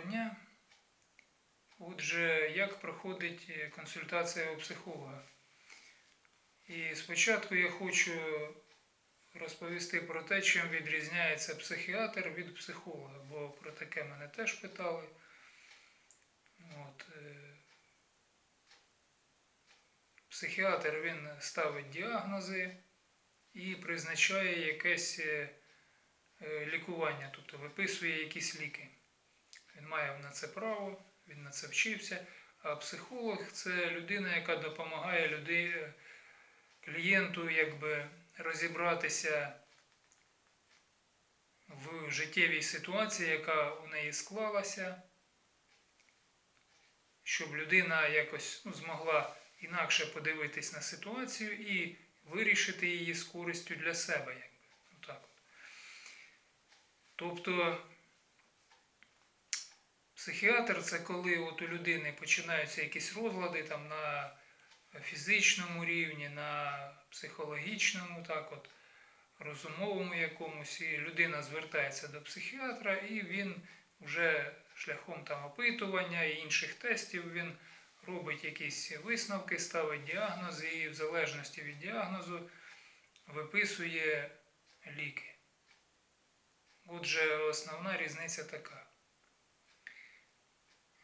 Дня. Отже, як проходить е, консультація у психолога? І спочатку я хочу розповісти про те, чим відрізняється психіатр від психолога, бо про таке мене теж питали. От, е, психіатр він ставить діагнози і призначає якесь е, лікування, тобто виписує якісь ліки. Він має на це право, він на це вчився. А психолог це людина, яка допомагає людей, клієнту якби, розібратися в життєвій ситуації, яка у неї склалася, щоб людина якось ну, змогла інакше подивитись на ситуацію і вирішити її з користю для себе. Якби. Отак от. Тобто психіатр це коли от у людини починаються якісь розлади там, на фізичному рівні, на психологічному, так от, розумовому якомусь, і людина звертається до психіатра, і він вже шляхом там опитування і інших тестів він робить якісь висновки, ставить діагнози і в залежності від діагнозу виписує ліки. Отже, основна різниця така.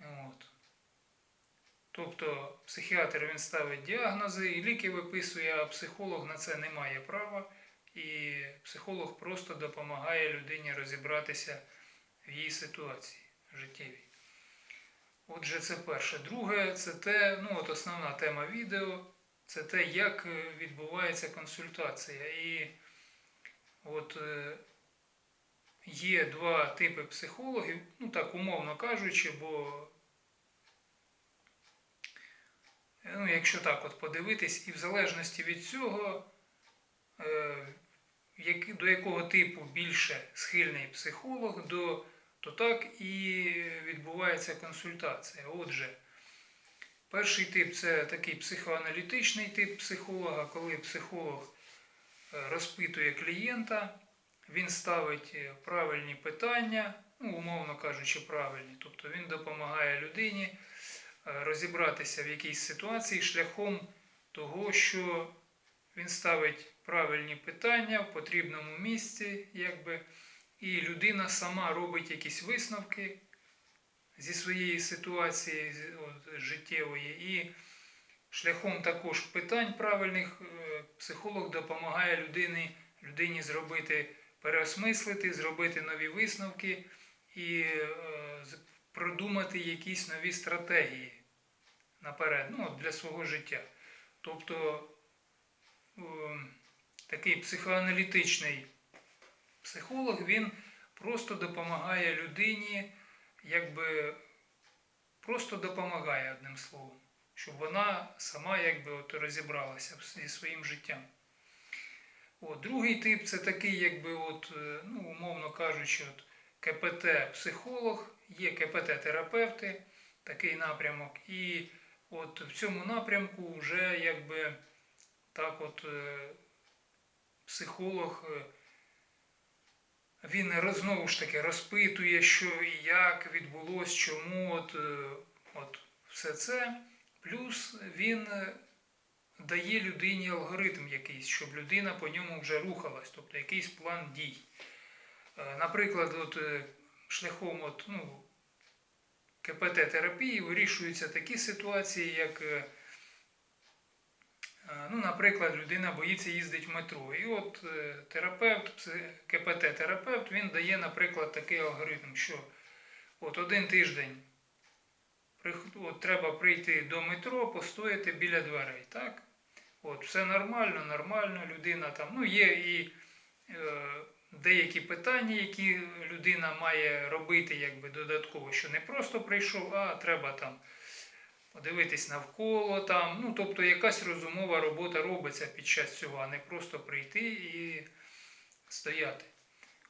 От. Тобто психіатр він ставить діагнози і ліки виписує, а психолог на це не має права. І психолог просто допомагає людині розібратися в її ситуації життєвій. Отже, це перше. Друге, це те, ну от основна тема відео, це те, як е, відбувається консультація. І от е, є два типи психологів, ну так умовно кажучи, бо ну, якщо так от подивитись, і в залежності від цього, е, до якого типу більше схильний психолог, до, то так і відбувається консультація. Отже, перший тип це такий психоаналітичний тип психолога, коли психолог е, розпитує клієнта, він ставить правильні питання, ну, умовно кажучи, правильні, тобто він допомагає людині розібратися в якійсь ситуації шляхом того, що він ставить правильні питання в потрібному місці, якби, і людина сама робить якісь висновки зі своєї ситуації от, життєвої. І шляхом також питань правильних е, психолог допомагає людині, людині зробити, переосмислити, зробити нові висновки і е, продумати якісь нові стратегії наперед, ну, для свого життя. Тобто е, такий психоаналітичний психолог, він просто допомагає людині, якби просто допомагає одним словом, щоб вона сама якби от розібралася зі своїм життям. От, другий тип це такий, якби, от, е, ну, умовно кажучи, от, КПТ-психолог, є КПТ-терапевти, такий напрямок. І от в цьому напрямку вже якби так от е, психолог. е, він знову ж таки розпитує, що і як відбулось, чому, от, е, от все це. Плюс він дає людині алгоритм якийсь, щоб людина по ньому вже рухалась, тобто якийсь план дій. Наприклад, от, шляхом от, ну, КПТ-терапії вирішуються такі ситуації, як, е, е, ну, наприклад, людина боїться їздити в метро. І от е, терапевт, КПТ-терапевт, він дає, наприклад, такий алгоритм, що от один тиждень от, треба прийти до метро, постояти біля дверей. Так? От, все нормально, нормально, людина там. Ну, є і е, деякі питання, які людина має робити якби, додатково, що не просто прийшов, а треба там подивитись навколо. Там, ну, тобто якась розумова робота робиться під час цього, а не просто прийти і стояти.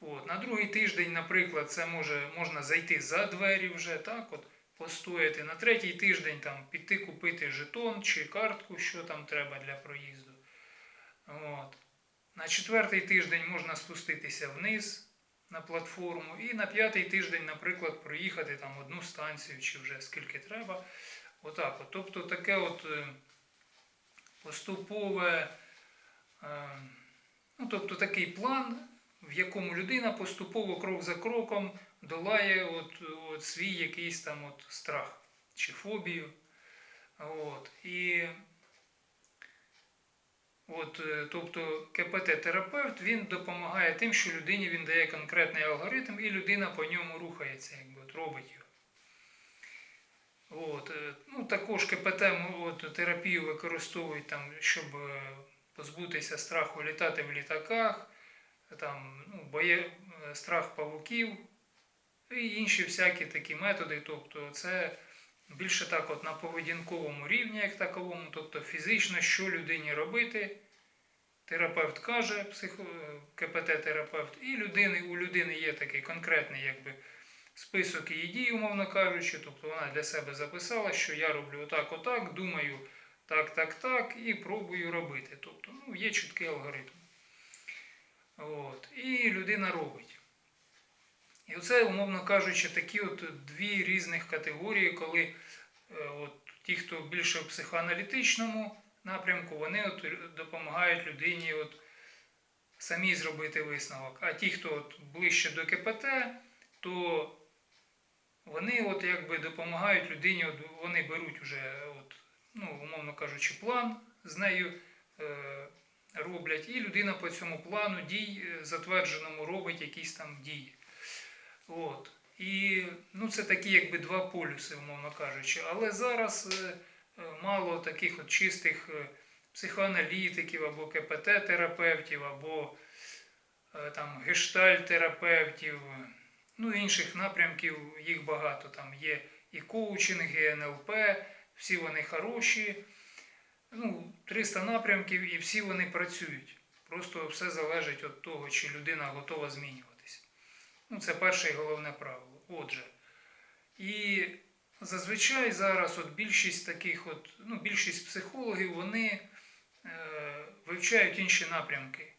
От. На другий тиждень, наприклад, це може, можна зайти за двері вже, так, от, постояти. На третій тиждень там, піти купити жетон чи картку, що там треба для проїзду. От. На четвертий тиждень можна спуститися вниз, на платформу, і на п'ятий тиждень, наприклад, проїхати там одну станцію чи вже скільки треба. Отак от. Тобто таке от е, поступове, е, ну, тобто такий план, в якому людина поступово крок за кроком долає от, от свій якийсь там от страх чи фобію. От. І От, е, тобто КПТ-терапевт він допомагає тим, що людині він дає конкретний алгоритм, і людина по ньому рухається, якби от, робить його. От, е, ну, також КПТ от, терапію використовують, там, щоб е, позбутися страху літати в літаках, там, ну, боє, страх павуків і інші всякі такі методи. Тобто це більше так от на поведінковому рівні, як таковому, тобто фізично, що людині робити. Терапевт каже, психо... КПТ-терапевт, і людини, у людини є такий конкретний якби, список її дій, умовно кажучи. Тобто вона для себе записала, що я роблю отак, отак, думаю так, так, так, і пробую робити. Тобто ну, є чіткий алгоритм. От. І людина робить. І оце, умовно кажучи, такі от дві різних категорії, коли е, от, ті, хто більше в психоаналітичному напрямку, вони от допомагають людині от, самі зробити висновок. А ті, хто от ближче до КПТ, то вони от якби допомагають людині, от, вони беруть вже, от, ну, умовно кажучи, план з нею. Е, Роблять, і людина по цьому плану дій е, затвердженому робить якісь там дії. От. І ну, це такі якби два полюси, умовно кажучи. Але зараз е, мало таких от чистих е, психоаналітиків або КПТ-терапевтів, або е, там гештальт-терапевтів, ну інших напрямків їх багато. Там є і коучинг, і НЛП, всі вони хороші. Ну, 300 напрямків і всі вони працюють. Просто все залежить від того, чи людина готова змінюватися. Ну, це перше і головне правило. Отже. І зазвичай зараз от більшість таких, от, ну, більшість психологів, вони е, вивчають інші напрямки.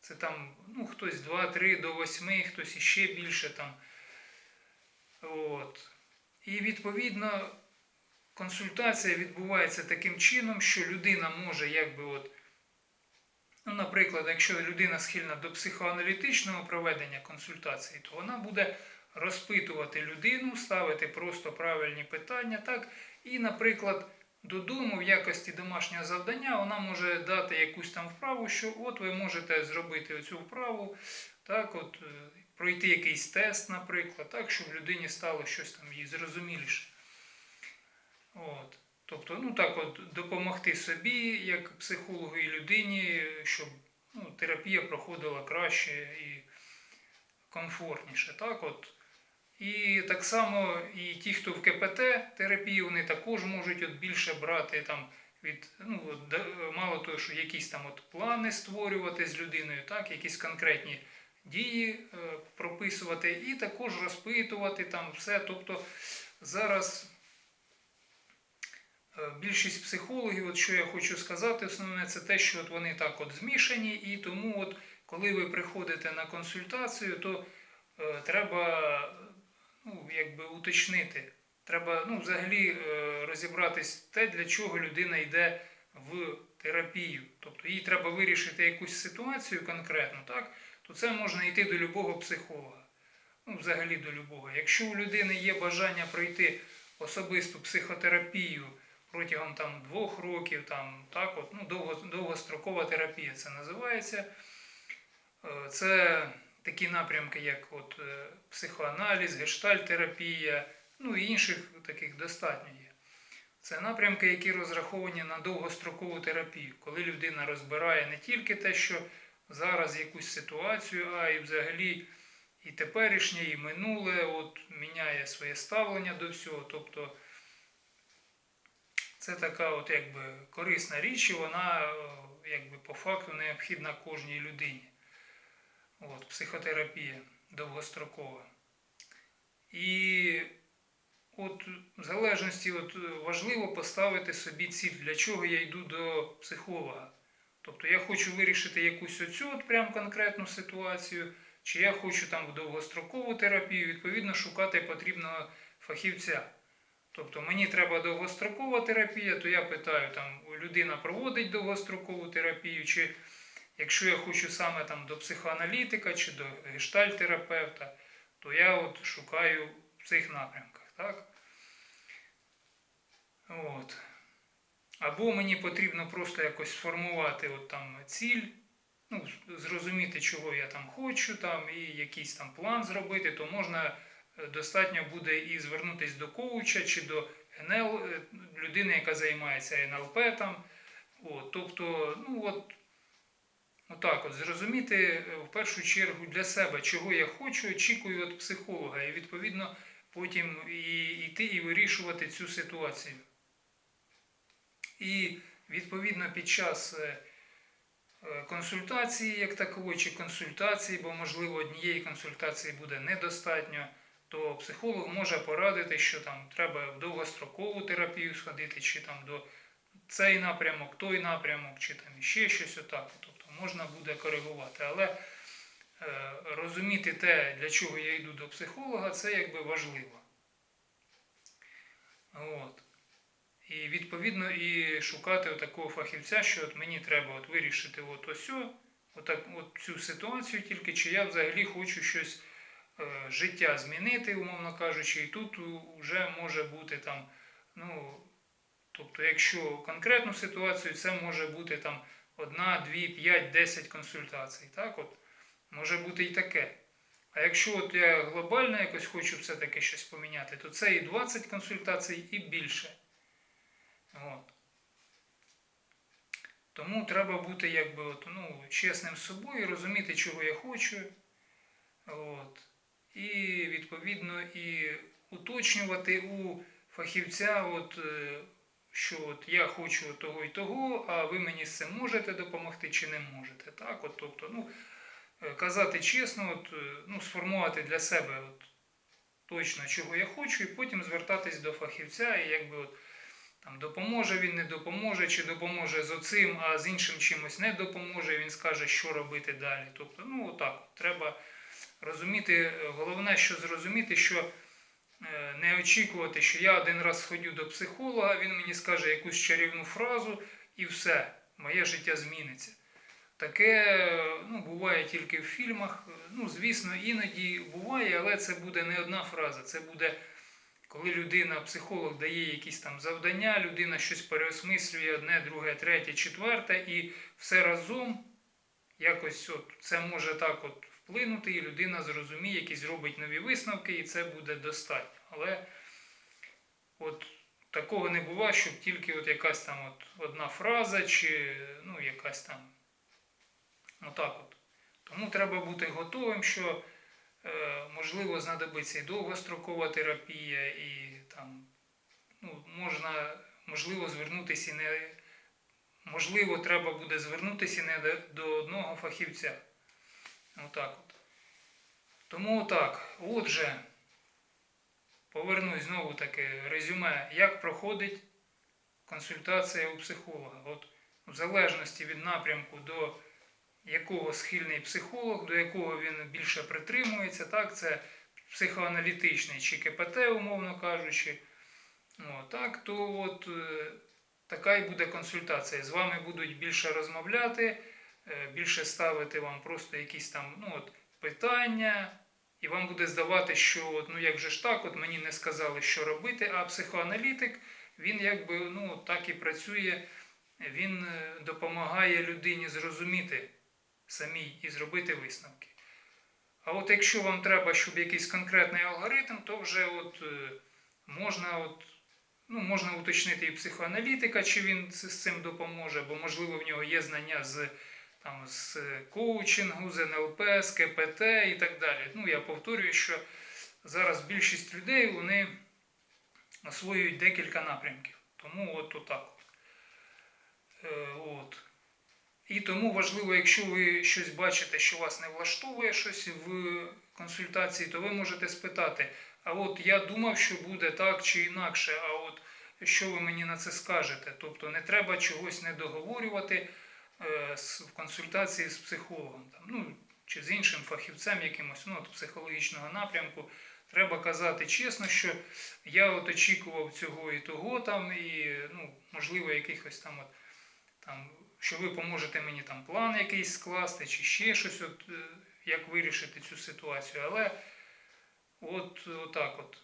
Це там ну, хтось 2-3 до 8, хтось іще більше там. От. І відповідно консультація відбувається таким чином, що людина може якби от Ну, наприклад, якщо людина схильна до психоаналітичного проведення консультації, то вона буде розпитувати людину, ставити просто правильні питання, так, і, наприклад, додому в якості домашнього завдання вона може дати якусь там вправу, що от ви можете зробити оцю вправу, так, от, е, пройти якийсь тест, наприклад, так, щоб людині стало щось там їй зрозуміліше. От. Тобто, ну так от допомогти собі, як психологу і людині, щоб ну, терапія проходила краще і комфортніше. Так от. І так само і ті, хто в КПТ терапії, вони також можуть от більше брати там від, ну, от, мало того, що якісь там от плани створювати з людиною, так, якісь конкретні дії е, прописувати, і також розпитувати там все. Тобто зараз. Е, Більшість психологів, от що я хочу сказати, основне це те, що от вони так от змішані, і тому, от, коли ви приходите на консультацію, то е, треба ну, якби уточнити. Треба ну, взагалі е, розібратись те, для чого людина йде в терапію. Тобто їй треба вирішити якусь ситуацію конкретну, так? то це можна йти до любого психолога. Ну, взагалі до любого. Якщо у людини є бажання пройти особисту психотерапію, протягом там, двох років, там, так, от, ну, довго, довгострокова терапія це називається. Е, Це такі напрямки, як от, е, психоаналіз, гештальтерапія, ну і інших таких достатньо є. Це напрямки, які розраховані на довгострокову терапію, коли людина розбирає не тільки те, що зараз якусь ситуацію, а й взагалі і теперішнє, і минуле, от, міняє своє ставлення до всього. Тобто це така от якби корисна річ, і вона якби по факту необхідна кожній людині. От, психотерапія довгострокова. І от в залежності от, важливо поставити собі ціль, для чого я йду до психолога. Тобто я хочу вирішити якусь оцю от прям конкретну ситуацію, чи я хочу там в довгострокову терапію, відповідно шукати потрібного фахівця. Тобто мені треба довгострокова терапія, то я питаю, там людина проводить довгострокову терапію, чи якщо я хочу саме там до психоаналітика чи до гештальтерапевта, то я от шукаю в цих напрямках. Так? От. Або мені потрібно просто якось сформувати от там ціль, ну, зрозуміти, чого я там хочу, там, і якийсь там план зробити, то можна е, достатньо буде і звернутися до коуча чи до НЛ, е, людини, яка займається НЛП там. От, тобто, ну от, отак от, зрозуміти е, в першу чергу для себе, чого я хочу, очікую від психолога, і відповідно потім і йти і вирішувати цю ситуацію. І відповідно під час е, е, консультації як такової, чи консультації, бо можливо однієї консультації буде недостатньо, то психолог може порадити, що там треба в довгострокову терапію сходити, чи там до цей напрямок, той напрямок, чи там ще щось отак. Тобто можна буде коригувати. Але е, розуміти те, для чого я йду до психолога, це якби важливо. От. І відповідно і шукати такого фахівця, що от мені треба от вирішити от ось, от цю ситуацію, тільки чи я взагалі хочу щось е, життя змінити, умовно кажучи, і тут вже може бути там, ну, тобто, якщо конкретну ситуацію, це може бути там одна, дві, п'ять, десять консультацій. Так от, може бути і таке. А якщо от я глобально якось хочу все-таки щось поміняти, то це і 20 консультацій, і більше. От. Тому треба бути якби, от, ну, чесним з собою, розуміти, чого я хочу. От. І відповідно і уточнювати у фахівця, от, е, що от я хочу того і того, а ви мені з цим можете допомогти чи не можете. Так? От, тобто, ну, е, казати чесно, от, е, ну, сформувати для себе от, точно, чого я хочу, і потім звертатись до фахівця і якби от. Там допоможе він, не допоможе, чи допоможе з оцим, а з іншим чимось не допоможе, він скаже, що робити далі. Тобто, ну отак, треба розуміти, головне, що зрозуміти, що е, не очікувати, що я один раз сходю до психолога, він мені скаже якусь чарівну фразу і все, моє життя зміниться. Таке ну, буває тільки в фільмах. Ну, звісно, іноді буває, але це буде не одна фраза, це буде. Коли людина, психолог дає якісь там завдання, людина щось переосмислює одне, друге, третє, четверте, і все разом якось от це може так от вплинути, і людина зрозуміє, якісь зробить нові висновки, і це буде достатньо. Але от такого не буває, щоб тільки от якась там от одна фраза, чи ну, якась там отак от. Тому треба бути готовим, що. Е, можливо, знадобиться і довгострокова терапія, і там ну, можна, можливо, звернутися і не можливо, треба буде звернутися не до, до одного фахівця. Отак от. Тому так, отже, повернусь знову таки резюме, як проходить консультація у психолога. От В залежності від напрямку до якого схильний психолог, до якого він більше притримується, так, це психоаналітичний чи КПТ, умовно кажучи. О, так, то от е, така і буде консультація. З вами будуть більше розмовляти, більше ставити вам просто якісь там ну, от, питання. І вам буде здавати, що от, ну як же ж так, от мені не сказали, що робити, а психоаналітик, він якби ну, так і працює, він е, допомагає людині зрозуміти самій і зробити висновки. А от якщо вам треба, щоб якийсь конкретний алгоритм, то вже от е, можна от, ну, можна уточнити і психоаналітика, чи він з цим допоможе, бо, можливо, в нього є знання з там, з коучингу, з НЛП, з КПТ і так далі. Ну, Я повторюю, що зараз більшість людей вони освоюють декілька напрямків. Тому от отак. От. Е, от. І тому важливо, якщо ви щось бачите, що вас не влаштовує щось в консультації, то ви можете спитати: а от я думав, що буде так чи інакше, а от що ви мені на це скажете? Тобто не треба чогось не е, в консультації з психологом. Там, ну, чи з іншим фахівцем якимось ну, от, психологічного напрямку. Треба казати чесно, що я от очікував цього і того там, і ну, можливо, якихось там от там, що ви поможете мені там план якийсь скласти, чи ще щось, от, е, як вирішити цю ситуацію. Але от, отак от.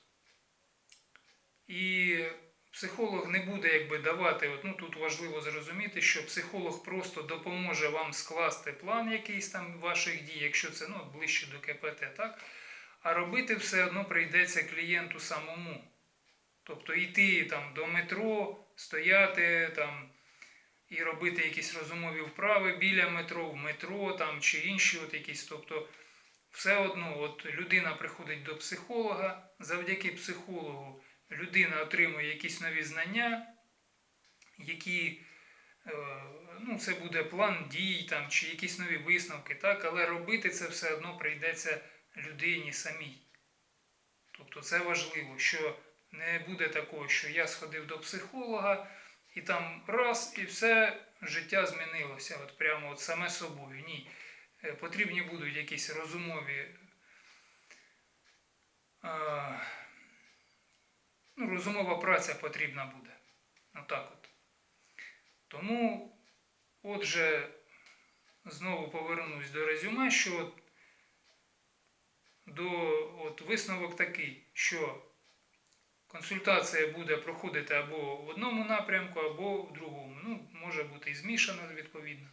І психолог не буде якби давати, от, ну тут важливо зрозуміти, що психолог просто допоможе вам скласти план якийсь там ваших дій, якщо це ну, ближче до КПТ, так? А робити все одно прийдеться клієнту самому. Тобто йти там до метро, стояти там і робити якісь розумові вправи біля метро, в метро там чи інші от якісь. Тобто, все одно, от людина приходить до психолога, завдяки психологу людина отримує якісь нові знання, які, е, ну, це буде план дій там, чи якісь нові висновки, так, але робити це все одно прийдеться людині самій. Тобто це важливо, що не буде такого, що я сходив до психолога і там раз, і все життя змінилося, от прямо от саме собою. Ні. Е, Потрібні будуть якісь розумові. Ну, розумова праця потрібна буде. Отак от. Тому, отже, знову повернусь до резюме, що от до от висновок такий, що консультація буде проходити або в одному напрямку, або в другому. Ну, може бути і змішано відповідно.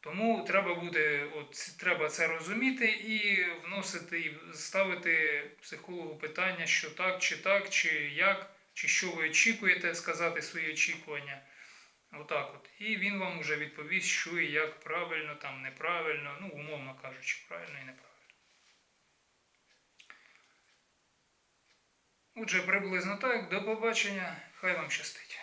Тому треба буде, от, треба це розуміти і вносити, і ставити психологу питання, що так, чи так, чи як, чи що ви очікуєте, сказати свої очікування. Отак от. І він вам вже відповість, що і як правильно, там неправильно, ну, умовно кажучи, правильно і неправильно. Отже, приблизно так. До побачення. Хай вам щастить.